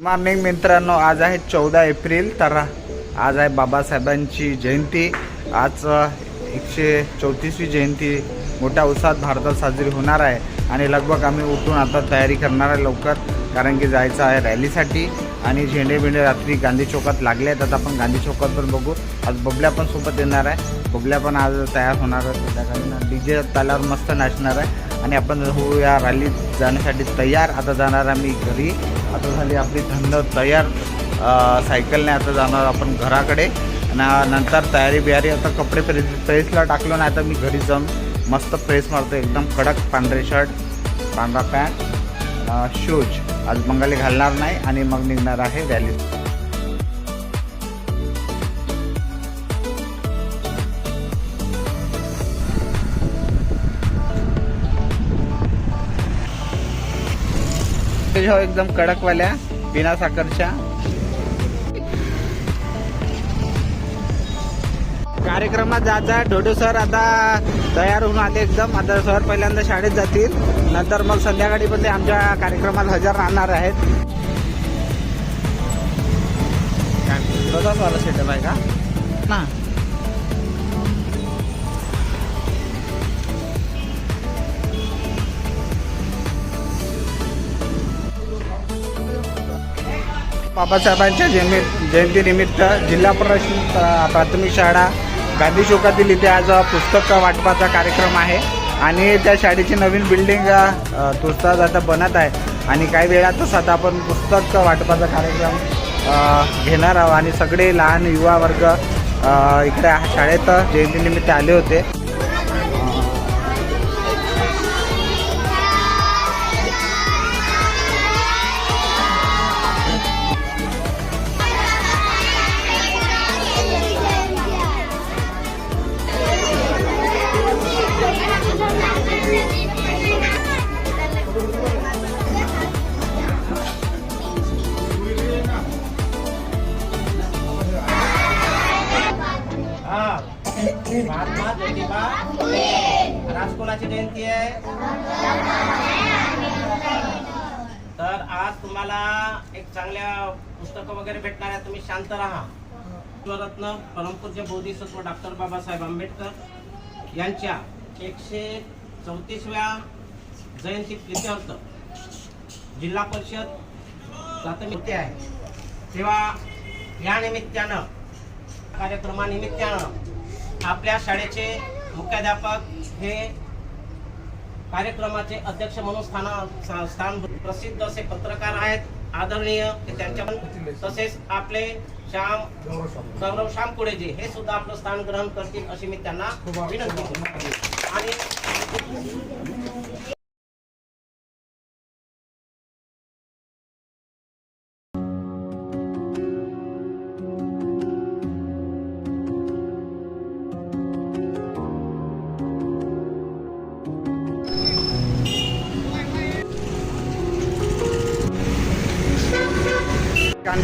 Morning मित्रांनो आज आहे चौदा एप्रिल तर आज आहे बाबासाहेबांची जयंती. आज एकशे चौतीसवी जयंती. मोठ्या उत्साहात भारतात साजरी होणार आहे आणि लगभग आम्ही उठून आता तयारी करणार आहे लवकर कारण की जायचं आहे रॅलीसाठी. आणि झेंडे बिंडे रात्री गांधी चौकात लागले आहेत. आता आपण गांधी चौकात पण बघू. आज बबल्या पण सोबत येणार आहे. बबल्या पण आज तयार होणार आहे संध्याकाळी डी जे तालावर मस्त नाचणार आहे. आणि आपण होऊया रॅलीत जाण्यासाठी तयार. आता जाणार आम्ही घरी. आता झाली आपली थंड तयार सायकलने आता जाणार आपण घराकडे. आणि नंतर तयारी बियारी आता कपडे प्रेस प्रेसला टाकलो नाही तर मी घरी जाऊन मस्त प्रेस मारतो. एकदम कडक पांढरे शर्ट पांढरा पॅन्ट शूज. आज बंगाली घालणार नाही आणि मग निघणार आहे रॅली. हो एकदम कडकवाल्या बिना साखरच्या. कार्यक्रमात जायचा ढोडे सर आता तयार होऊन आले एकदम. आता सर पहिल्यांदा शाळेत जातील. नंतर मग संध्याकाळी पण ते आमच्या कार्यक्रमात हजर राहणार आहेत. सेटअप आहे का? ना बाबासाहेबांच्या जयंती जयंतीनिमित्त जिल्हा प्रशासन प्राथमिक शाळा गांधी चौकातील इथे आज पुस्तक वाटपाचा कार्यक्रम आहे. आणि त्या शाळेची नवीन बिल्डिंग अ, आता बनत आहे. आणि काही वेळातच आता आपण पुस्तक वाटपाचा कार्यक्रम घेणार आहोत. आणि सगळे लहान युवा वर्ग इकडे शाळेत जयंतीनिमित्त आले होते. जयंती आहे. तर आज तुम्हाला एक चांगल्या पुस्तकं वगैरे भेटणार आहे तुम्ही शांत राहा. विश्वरत्न परमपूज्य बोधिसत्व डॉक्टर बाबासाहेब आंबेडकर यांच्या एकशे चौतीसव्या जयंती प्रित्यर्थ जिल्हा परिषद प्राथमिक आहे. तेव्हा या निमित्तानं कार्यक्रमानिमित्तानं आपल्या शाळेचे मुख्याध्यापक हे कार्यक्रमाचे अध्यक्ष म्हणून स्थान स्थान प्रसिद्ध असे पत्रकार आहेत आदरणीय ते त्यांच्या पण तसेच आपले श्याम गौरव श्याम कुडेजी हे सुद्धा आपलं स्थान ग्रहण करतील अशी मी त्यांना विनंती करतो. आणि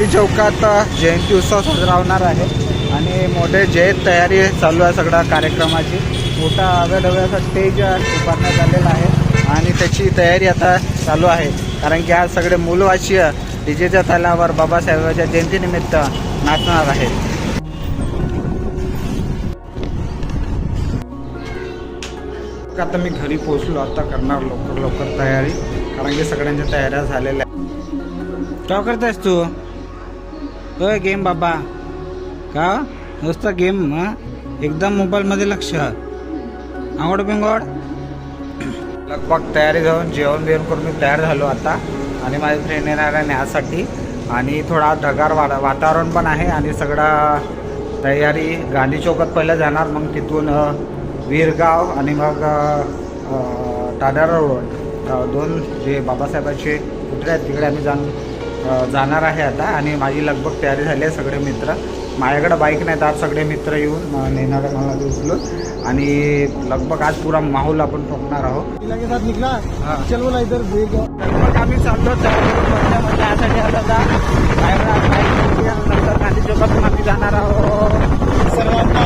गांधी चौकात जयंती उत्सव साजरा होणार आहे. आणि मोठे जयंत तयारी चालू आहे सगळ्या कार्यक्रमाची मोठा अवेढव्या असा स्टेज उभारण्यात आलेला आहे. आणि त्याची तयारी आता चालू आहे. कारण की आज सगळे मूलवासीय डीजेच्या तालावर बाबासाहेबांच्या जयंतीनिमित्त नाचणार आहेत. आता मी घरी पोहोचलो. आता करणार लवकर लवकर तयारी. कारण की सगळ्यांच्या तयाऱ्या झालेल्या काय करतायस तू? होय गेम बाबा। का? नुसतं गेम एकदम मोबाईलमध्ये लक्ष. आवड बिंगवड? लगभग तयारी घेऊन जेवण बिवण करून मी तयार झालो आता. आणि माझे फ्रेंड येणार आहे न्यासाठी. आणि थोडा ढगार वा वातावरण पण आहे आणि सगळा तयारी. गांधी चौकात पहिलं जाणार मग तिथून वीरगाव आणि मग अ, टाडारा रोड दोन जे बाबासाहेबांचे कुठे आहेत तिकडे आम्ही जाऊन जाणार आहे आता आणि माझी लगभग तयारी झाली आहे सगळे मित्र. माझ्याकडे बाईक नाहीत आज सगळे मित्र येऊन नेणार आहे मला ते उचलून आणि लगभग आज पुरा माहोल आपण ठोकणार आहोत. लगभग आम्ही चाललो त्यासाठी यासाठी आता. नंतर गांधी चौकातून आम्ही जाणार आहोत. सर्वांना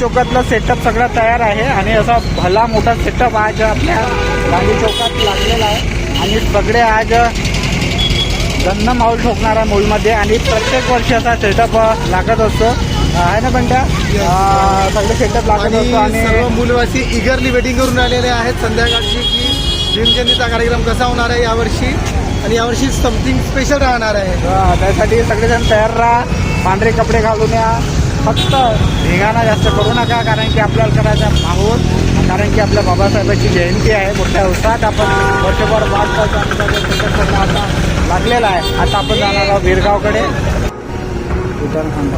चौकातलं सेटअप सगळं तयार आहे आणि असा भला मोठा सेटअप आज आपल्या गांधी चौकात लागलेला आहे. आणि सगळे आज गंध माऊल ठोकणार आहे मूलमध्ये आणि प्रत्येक वर्षी असा सेटअप लागत असतो. आहे ना बंड्या? अं, सगळे सेटअप लागत असतो आणि मूलवासी इगरली वेटिंग करून आलेले आहेत. संध्याकाळची की भीमजयंतीचा कार्यक्रम कसा होणार आहे यावर्षी आणि यावर्षी समथिंग स्पेशल राहणार आहे. त्यासाठी सगळेजण तयार राहा. पांढरे कपडे घालून या. फक्त धिंगाणा जास्त करू नका कारण की आपल्याला करायचा माहोल कारण की आपल्या बाबासाहेबांची जयंती आहे. मोठ्या उत्साहात आपण वर्षभर वाट आता लागलेला आहे. आता आपण जाणार आहोत वीरगावकडे. उदरखंड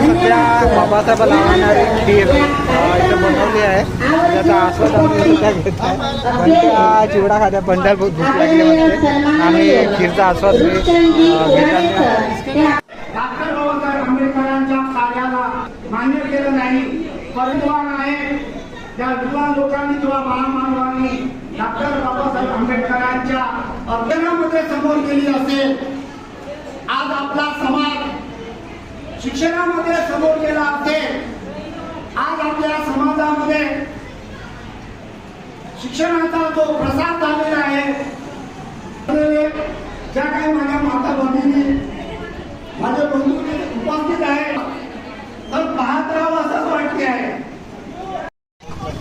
सध्या बाबासाहेबाला आणणारी खीर इथं बनवली आहे. त्याचा आस्वाद आम्ही घेत आहे पण त्या चिवडा खात्या पंढर भूक लागली म्हणते. आम्ही खीरचा आस्वाद मान्य केलं नाही. आहे त्या विद्वान लोकांनी किंवा महामानवांनी डॉक्टर बाबासाहेब आंबेडकरांच्या अध्ययनामध्ये समोर केली असेल आज आपला समाज शिक्षणामध्ये समोर गेला असेल आज आपल्या समाजामध्ये शिक्षणाचा जो प्रसार झालेला आहे ज्या काही माझ्या माता भगिनी माझे बंधू उपस्थित आहे तर पाहत राहावं असंच वाटते आहे.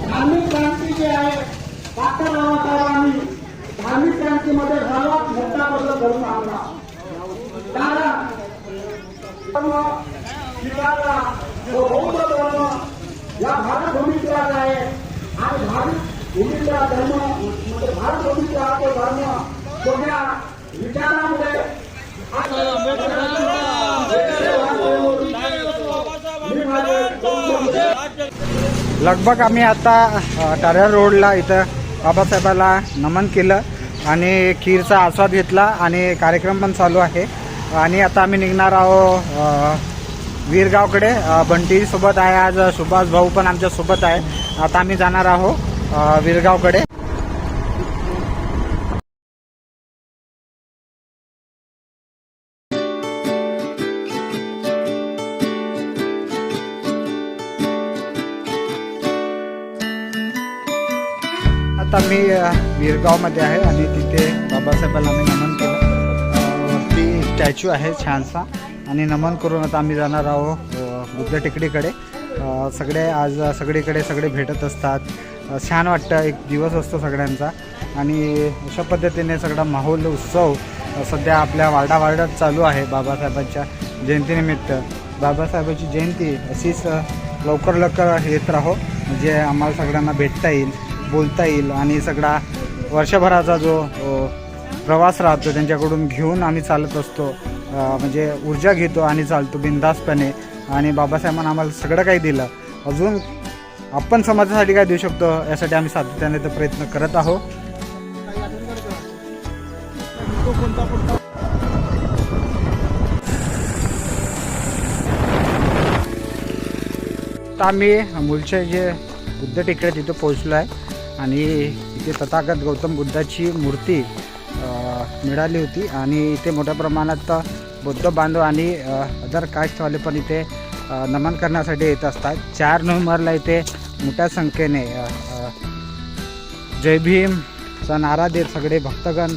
धार्मिक क्रांती जी आहे डॉक्टर बाबासाहेबांनी धार्मिक क्रांतीमध्ये सर्वात मोठा बदल घडून आणला. कारण धर्म स्वीकारला व बौद्ध धर्म या भारत भूमीतला आहे. आणि भारत भूमीतला धर्म म्हणजे भारत भूमीतला तो धर्म सगळ्या विचारामध्ये लगभग आम्ही आता अ, रोडला इथं बाबासाहेबाला नमन केलं आणि खीरचा आस्वाद घेतला आणि कार्यक्रम पण चालू आहे. आणि आता आम्ही निघणार आहोत वीरगावकडे. बंटी सोबत आहे आज सुभाष भाऊ पण आमच्यासोबत आहे. आता आम्ही जाणार आहोत वीरगावकडे. आता मी अ, वीरगावमध्ये आहे आणि तिथे बाबासाहेबांना आम्ही नमन स्टॅच्यू आहे छानसा. आणि नमन करून आता आम्ही जाणार आहोत बुद्ध टेकडीकडे. सगळे आज सगळीकडे सगळे भेटत असतात. छान वाटतं एक दिवस असतो सगळ्यांचा. आणि अशा पद्धतीने सगळा माहोल उत्सव सध्या आपल्या वार्डा वार्डात चालू आहे बाबासाहेबांच्या जयंतीनिमित्त. बाबासाहेबांची जयंती अशीच लवकर लवकर येत राहो. म्हणजे आम्हाला सगळ्यांना भेटता येईल बोलता येईल. आणि सगळा वर्षभराचा जो प्रवास राहतो त्यांच्याकडून घेऊन आम्ही चालत असतो. म्हणजे ऊर्जा घेतो आणि चालतो बिंदासपणे आणि बाबासाहेबांना आम्हाला सगळं काही दिलं. अजून आपण समाजासाठी काय देऊ शकतो यासाठी आम्ही सातत्याने तर प्रयत्न करत आहोत. तर आम्ही मूलचे जे बुद्ध टेकडे तिथे पोहोचलो आहे आणि इथे तथागत गौतम बुद्धाची मूर्ती मिळाली होती. आणि इथे मोठ्या प्रमाणात बौद्ध बांधव आणि अदर कास्टवाले पण इथे नमन करण्यासाठी येत असतात. चार नोव्हेंबरला इथे मोठ्या संख्येने अ, जय नारा देत सगळे भक्तगण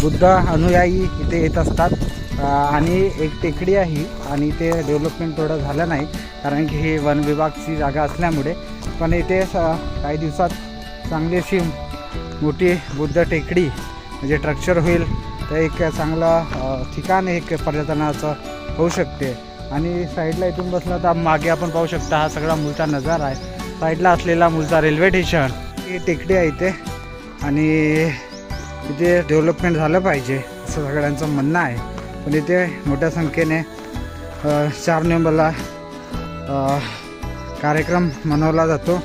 बुद्ध अनुयायी इथे येत असतात. आणि एक टेकडी आहे आणि इथे डेव्हलपमेंट थोडं झालं नाही कारण की ही वन विभागची जागा असल्यामुळे. पण इथे स- काही दिवसात चांगली अशी मोठी बुद्ध टेकडी म्हणजे स्ट्रक्चर होईल तर एक चांगलं ठिकाण एक पर्यटनाचं होऊ शकते. आणि साईडला इथून बसला तर मागे आपण पाहू शकता हा सगळा मुलचा नजारा आहे. साईडला असलेला मुलचा रेल्वे स्टेशन ही टेकडी आहे इथे. आणि इथे डेव्हलपमेंट झालं पाहिजे असं सगळ्यांचं म्हणणं आहे. पण इथे मोठ्या संख्येने चार नोव्हेंबरला कार्यक्रम मनवला जातो.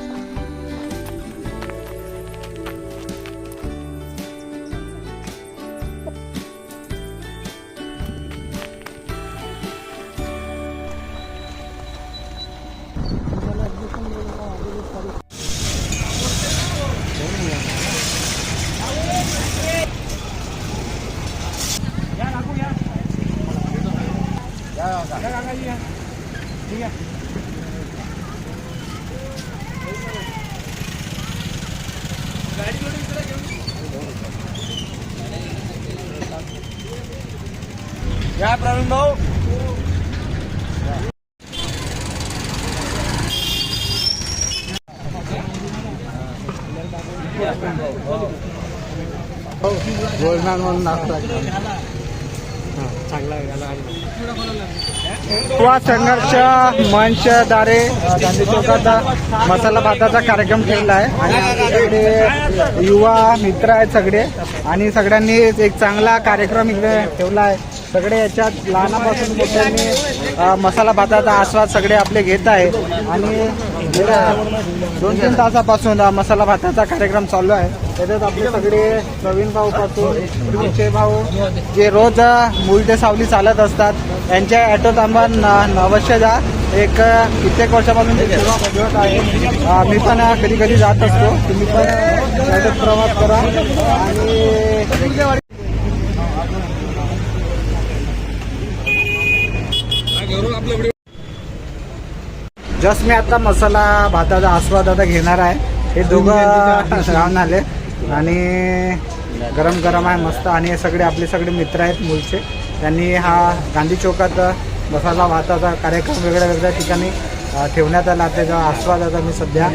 या प्रवीण भाऊ बोलणार म्हणून नाश्ता युवा संघर्ष मंचद्वारे गांधी चौकात मसाला भाताचा कार्यक्रम ठेवला आहे. आणि आमच्याकडे युवा मित्र आहेत सगळे. आणि सगळ्यांनी एक चांगला कार्यक्रम इकडे ठेवला आहे. सगळे याच्यात लहानापासून मोठ्याने मसाला भाताचा आस्वाद सगळे आपले घेत आहे आणि दोन तीन तासापासून मसाला भाताचा कार्यक्रम चालू आहे. त्याच्यात आपले सगळे प्रवीण भाऊ पासून तुमचे भाऊ जे रोज अ, सावली चालत असतात यांच्या ॲटोत थांबून अवश्य जा एक कित्येक वर्षापासून ते आहे मी पण कधी कधी जात असतो. तुम्ही पण याच्यात प्रवास करा. आणि जस्ट मी आता मसाला भाताचा आस्वाद आता घेणार आहे. हे दोघं राहून आले. आणि गरम गरम आहे मस्त. आणि हे सगळे आपले सगळे मित्र आहेत मूळचे त्यांनी हा गांधी चौकात मसाला भाताचा कार्यक्रम वेगळ्या वेगळ्या ठिकाणी ठेवण्यात आला. त्याचा आस्वाद आता मी सध्या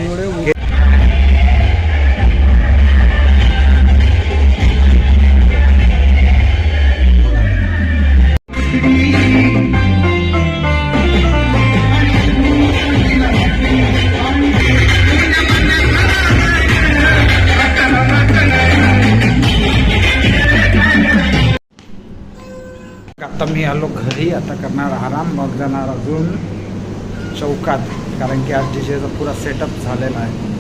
आता मी आलो घरी आता करणार आराम मग जाणार अजून चौकात. कारण की आज डीजेचा पुरा सेटअप झालेला आहे.